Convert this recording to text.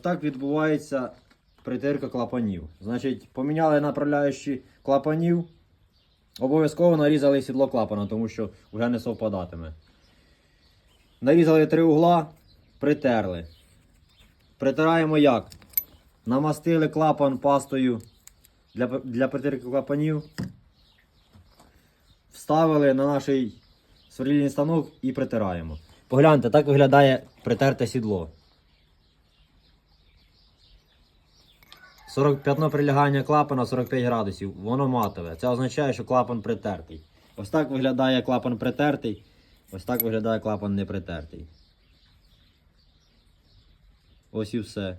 так відбувається притирка клапанів. Значить, поміняли направляючі клапанів. Обов'язково нарізали сідло клапана, тому що вже не совпадатиме. Нарізали три угла, притерли. Притираємо як? Намастили клапан пастою для, для притирки клапанів. Вставили на наш сверлільний станок і притираємо. Погляньте, так виглядає притерте сідло. 40 п'ятно прилягання клапана 45 градусів. Воно матове. Це означає, що клапан притертий. Ось так виглядає клапан притертий. Ось так виглядає клапан не притертий. Ось і все.